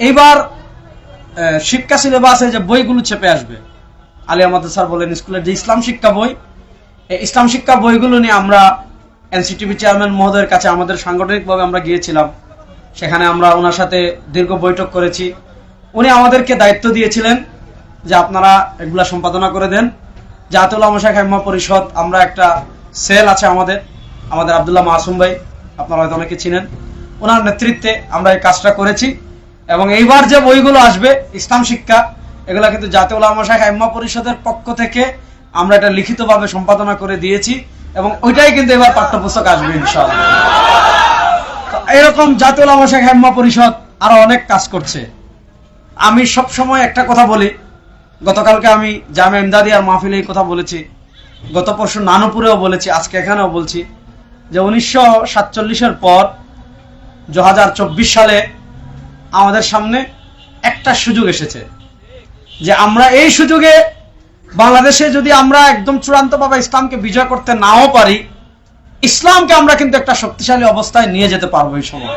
এইবার শিক্ষা সিলেবাসে যে বইগুলো চেপে আসবে আলী আহমদ স্যার বলেন স্কুলের যে ইসলাম শিক্ষা বই ইসলাম শিক্ষা বইগুলো নিয়ে আমরা এনসিটিভি চেয়ারম্যান মহোদয়ের কাছে আমাদের সাংগঠনিকভাবে আমরা গিয়েছিলাম। সেখানে আমরা ওনার সাথে দীর্ঘ বৈঠক করেছি। উনি আমাদেরকে দায়িত্ব দিয়েছিলেন যে আপনারা এগুলা সম্পাদনা করে দেন। জাতুল আমশা খাইমা পরিষদ, আমরা একটা সেল আছে আমাদের আমাদের আবদুল্লাহ মাসুম ভাই, আপনারা হয়তো অনেকে চিনেন। ওনার নেতৃত্বে আমরা এই কাজটা করেছি। এবং এইবার যে বইগুলো আসবে, ইসলাম শিক্ষা, এগুলা কিন্তু জাতীয় উলামা শাখা ইম্মা পরিষদের পক্ষ থেকে আমরা এটা লিখিতভাবে সম্পাদনা করে দিয়েছি এবং ওইটাই কিন্তু এবার পাঠ্যপুস্তক আসবে ইনশাআল্লাহ। এরকম জাতীয় উলামা শাখা ইম্মা পরিষদ আরও অনেক কাজ করছে। আমি সব সময় একটা কথা বলি, গতকালকে আমি জামে ইমদাদিয়ার মাহফিলে এই কথা বলেছি, গত পরশু নানুপুরেও বলেছি, আজকে এখানেও বলছি যে উনিশশো সাতচল্লিশের পর দু হাজার চব্বিশ সালে আমাদের সামনে একটা সুযোগ এসেছে যে আমরা এই সুযোগে বাংলাদেশে যদি আমরা একদম চূড়ান্তভাবে ইসলামকে বিজয় করতে নাও পারি, ইসলামকে আমরা কিন্তু একটা শক্তিশালী অবস্থায় নিয়ে যেতে পারব এই সময়।